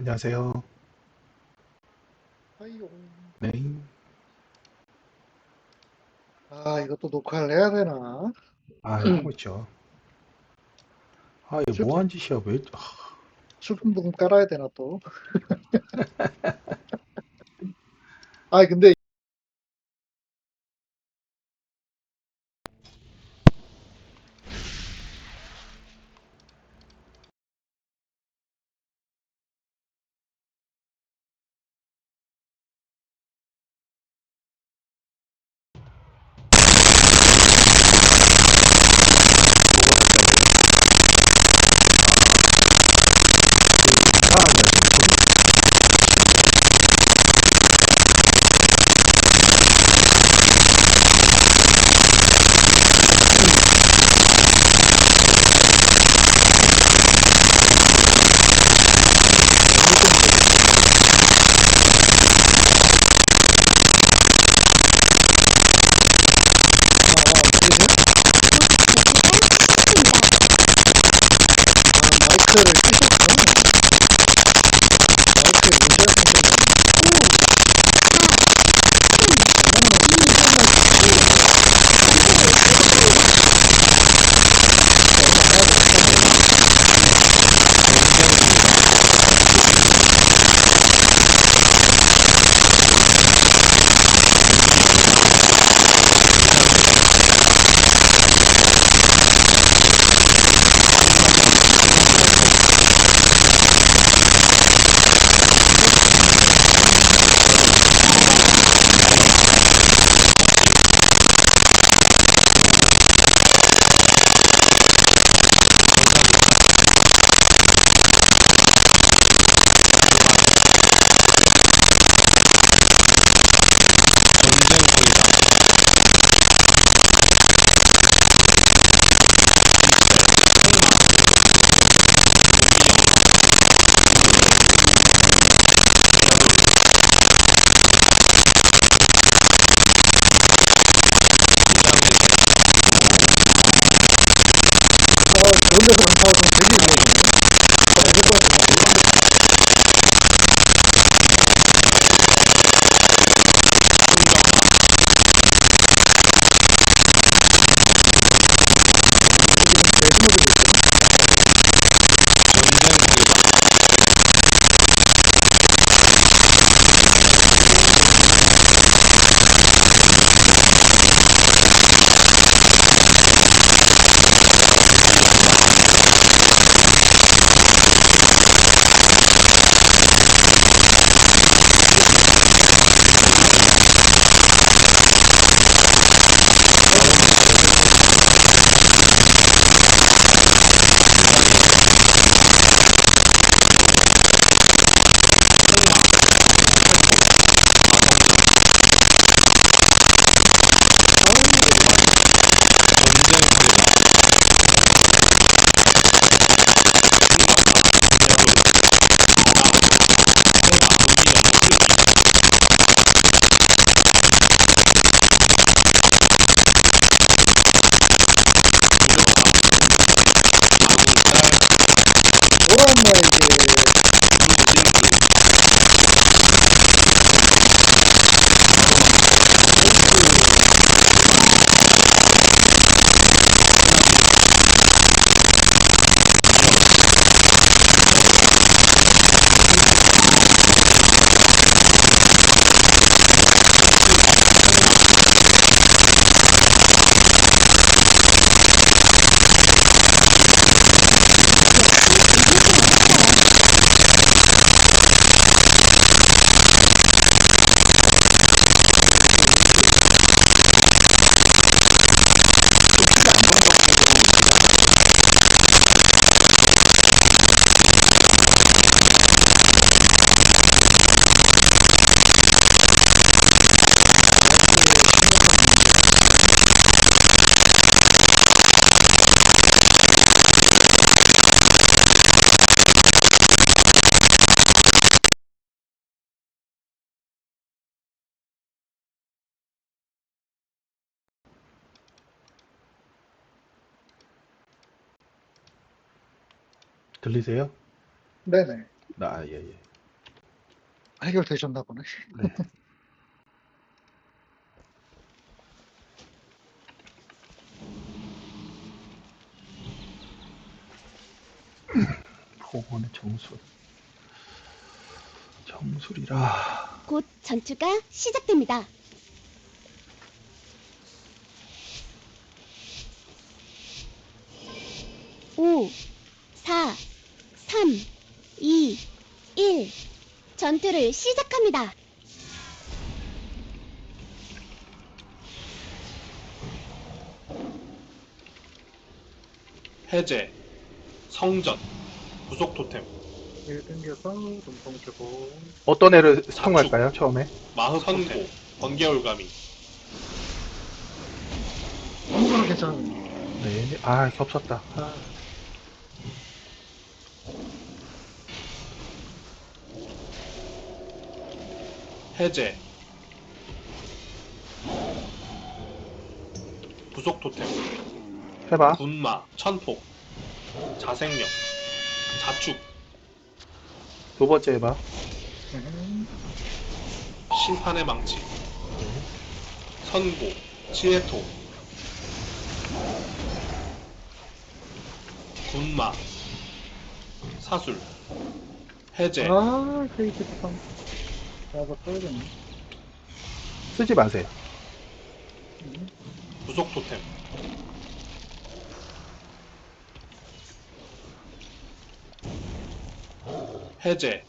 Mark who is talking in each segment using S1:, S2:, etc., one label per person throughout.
S1: 안녕하세요.
S2: 아이용.
S1: 네.
S2: 아, 이것도 녹화를 해야 되나?
S1: 아, 하고 있죠. 아, 이거 뭐한 짓이야, 왜, 아,
S2: 슬픈 부분 깔아야 되나 또? 아, 근데
S1: 들리세요?
S2: 네네.
S1: 아, 예, 예.
S2: 해결되셨나 보네.
S1: 네. 복원의 정술. 정술이라.
S3: 곧 전투가 시작됩니다. 오, 사, 삼, 이, 일. 전투를 시작합니다.
S4: 해제, 성전, 부속 토템,
S2: 1 땡겨서 눈뽕 주고.
S1: 어떤 애를 사용할까요, 처음에?
S4: 마흡 선고, 번개 올가미,
S2: 아무거나 괜찮은.
S1: 네. 아, 겹쳤다. 아,
S4: 해제, 부속 토템,
S1: 해봐.
S4: 군마, 천폭, 자생력, 자축,
S1: 두 번째 해봐.
S2: 음,
S4: 심판의 망치, 선고, 치에토, 군마, 사술, 해제,
S2: 아, 케이크 참. 나도 써야겠네.
S1: 쓰지 마세요.
S2: 음,
S4: 부속 토템, 해제,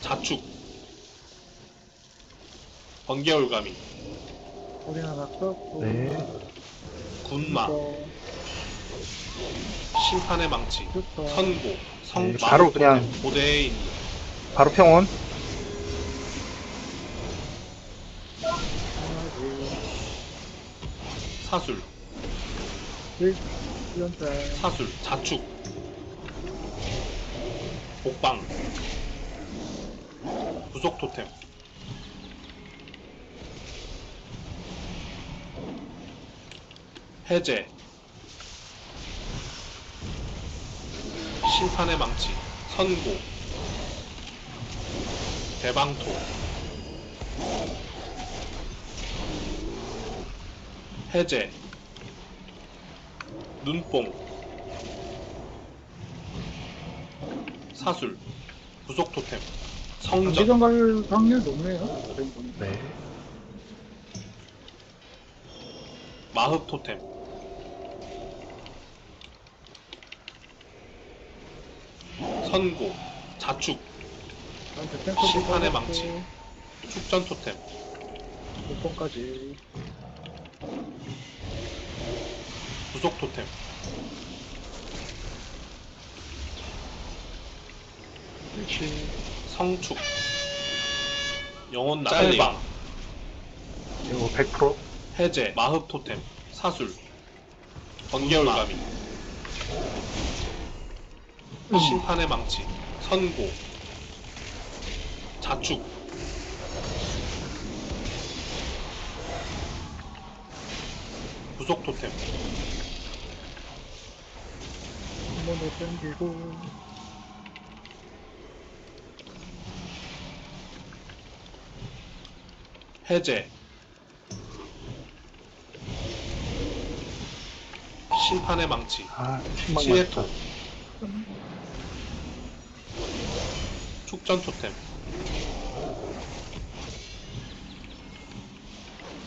S4: 자축, 번개올가미,
S2: 소리 하나 썼고.
S1: 네.
S4: 군마, 심판의 망치. 선고, 성,
S1: 네, 바로 그냥-
S4: 인도,
S1: 바로 평온.
S4: 사술,
S2: 1, 1년짜리.
S4: 사술, 자축, 복방, 부속 토템, 해제, 심판의 망치, 선고, 대방토, 해제, 눈뽕, 사술, 부속 토템, 성전,
S2: 장기전 갈 확률 높네요. 지금 보니까.
S1: 네.
S4: 마흡 토템, 선고, 자축, 심판의 망치. 축전 토템,
S2: 눈뽕까지.
S4: 부속 토템,
S2: 그렇지.
S4: 성축, 영혼 짤방,
S1: 이거 100%.
S4: 해제, 마흡 토템, 사술, 번개올가미, 심판의 망치, 선고, 자축, 부속 토템,
S2: 한번더 땡기고.
S4: 해제, 심판의 망치,
S1: 아, 신망
S4: 시에토, 축전 토템,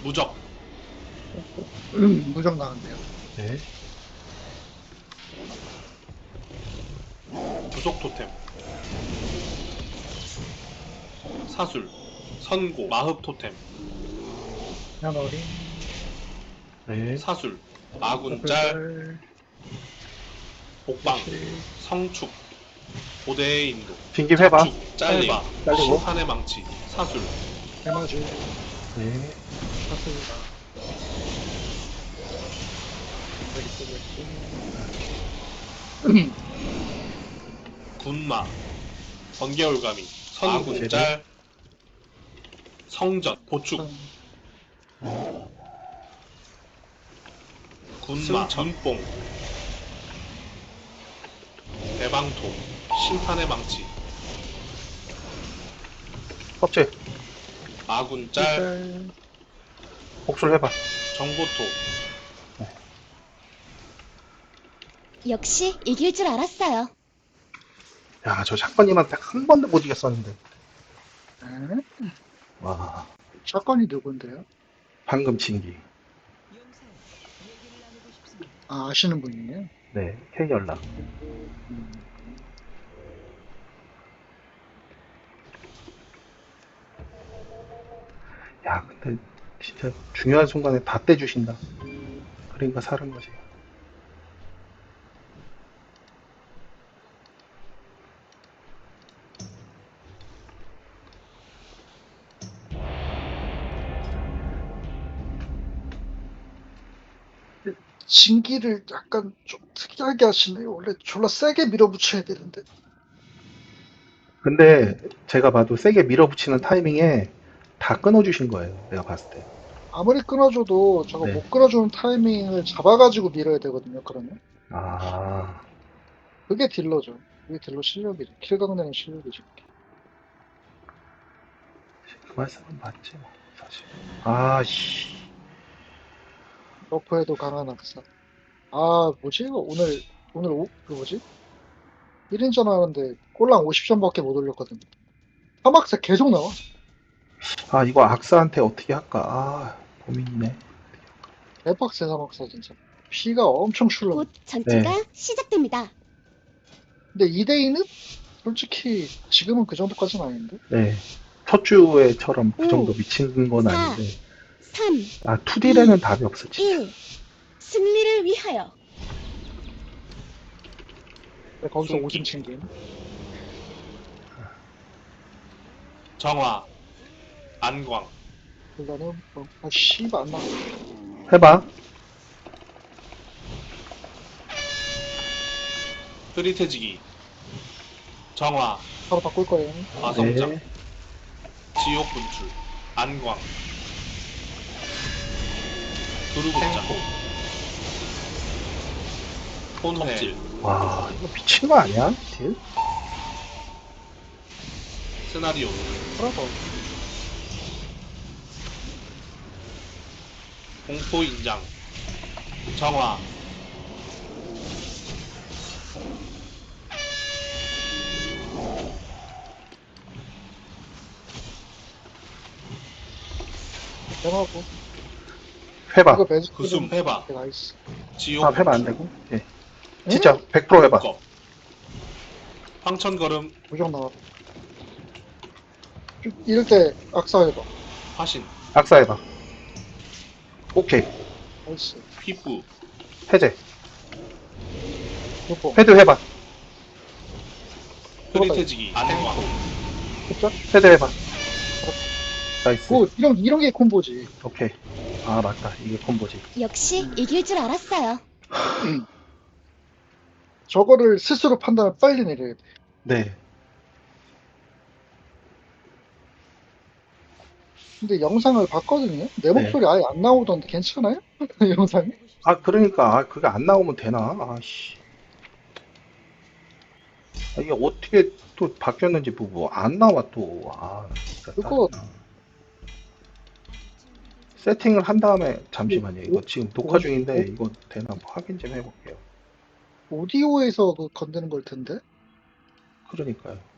S4: 무적,
S2: 무적 나왔네요.
S1: 네.
S4: 부속 토템, 사술, 선고, 마흡 토템,
S2: 야너리.
S1: 네.
S4: 사술, 아군 짤, 복방, 성축, 고대의 인도,
S1: 해봐.
S4: 축, 짤림,
S1: 잘리고.
S4: 심판의 망치, 사술,
S2: 해마지.
S1: 네.
S2: 샀습니다. 여기
S4: 군마, 번개올가미, 선군 짤, 성전, 보축, 군마,
S2: 승천.
S4: 눈뽕, 대방토, 심판의 망치.
S1: 껍질.
S4: 아군 짤.
S2: 짤.
S1: 복술 해봐.
S4: 정보토.
S3: 역시 이길 줄 알았어요.
S1: 야, 저 샷건님한테 한 번도 못 이겼었는데.
S2: 네.
S1: 와,
S2: 사건이 누군데요?
S1: 방금 진기.
S2: 아, 아시는 분이에요?
S1: 네, K 연락.
S2: 음.
S1: 야, 근데 진짜 중요한 순간에 다 떼주신다. 그러니까 사는 거지.
S2: 진기를 약간 좀 특이하게 하시네요. 원래 졸라 세게 밀어붙여야 되는데.
S1: 근데 제가 봐도 세게 밀어붙이는 타이밍에 다 끊어주신 거예요. 내가 봤을 때.
S2: 아무리 끊어줘도 저거
S1: 네.
S2: 못 끊어주는 타이밍을 잡아가지고 밀어야 되거든요, 그러면.
S1: 아,
S2: 그게 딜러죠. 그게 딜러 실력이죠. 킬각 내는 실력이죠.
S1: 그 말씀은 맞지, 뭐, 사실. 아, 씨.
S2: 러프에도 강한 악사. 아, 뭐지? 오늘, 오늘, 오, 그 뭐지? 1인전 하는데 꼴랑 50점밖에 못 올렸거든. 사막사 계속 나와.
S1: 아, 이거 악사한테 어떻게 할까? 아, 고민이네.
S2: 대박세 사막사 진짜. 피가 엄청 출렁.
S3: 곧 전투가
S1: 네.
S3: 시작됩니다.
S2: 근데 2대2는 솔직히 지금은 그 정도까지는 아닌데.
S1: 네. 첫 주에처럼 그
S3: 오,
S1: 정도 미친 건
S3: 사,
S1: 아닌데.
S3: 3,
S1: 아, 2D에는 답이 없어, 진짜.
S3: 1. 승리를 위하여.
S2: 근데 거기서. 오줌 챙김.
S4: 정화. 안광.
S2: 일단은 뭐, 아 씨발 안 나.
S1: 해봐.
S4: 흐릿해지기. 정화.
S2: 바로 바꿀 거예요.
S4: 화성장.
S1: 네.
S4: 지옥 분출. 안광. 두루국자. 혼합질.
S1: 와, 이거 미친 거 아니야? 딜?
S4: 스나리오.
S2: 하라고.
S4: 공포 인장. 정화.
S2: 대하고
S1: 해봐.
S2: 이거 매직. 나이스.
S4: 지옥
S1: 아, 해봐 안. 되고. 예. 진짜 100% 해봐.
S4: 거. 황천 걸음.
S2: 무적 나와. 쭉 이럴 때 악사 해봐.
S4: 화신.
S1: 악사 해봐. 오케이.
S2: 나이스.
S4: 피부.
S1: 해제.
S2: 요거
S1: 헤드 해봐.
S4: 흐릿해지기. 안광.
S2: 진짜?
S1: 헤드 해봐. 나이스.
S2: 뭐 이런 이런 게 콤보지.
S1: 오케이. 아, 맞다. 이게 콤보지.
S3: 역시 이길 줄 알았어요.
S2: 저거를 스스로 판단을 빨리 내려야 돼.
S1: 네.
S2: 근데 영상을 봤거든요. 내
S1: 네.
S2: 목소리 아예 안 나오던데 괜찮아요? 영상이?
S1: 아, 그러니까. 아, 그게 안 나오면 되나? 아, 씨. 아, 이게 어떻게 또 바뀌었는지 보고 안 나와 또. 아, 진짜.
S2: 그거-
S1: 짜증나. 세팅을 한 다음에 잠시만요. 이거 지금 녹화 중인데 이거 되나 한번 확인 좀 해볼게요.
S2: 오디오에서 그 건드는 걸 텐데.
S1: 그러니까요.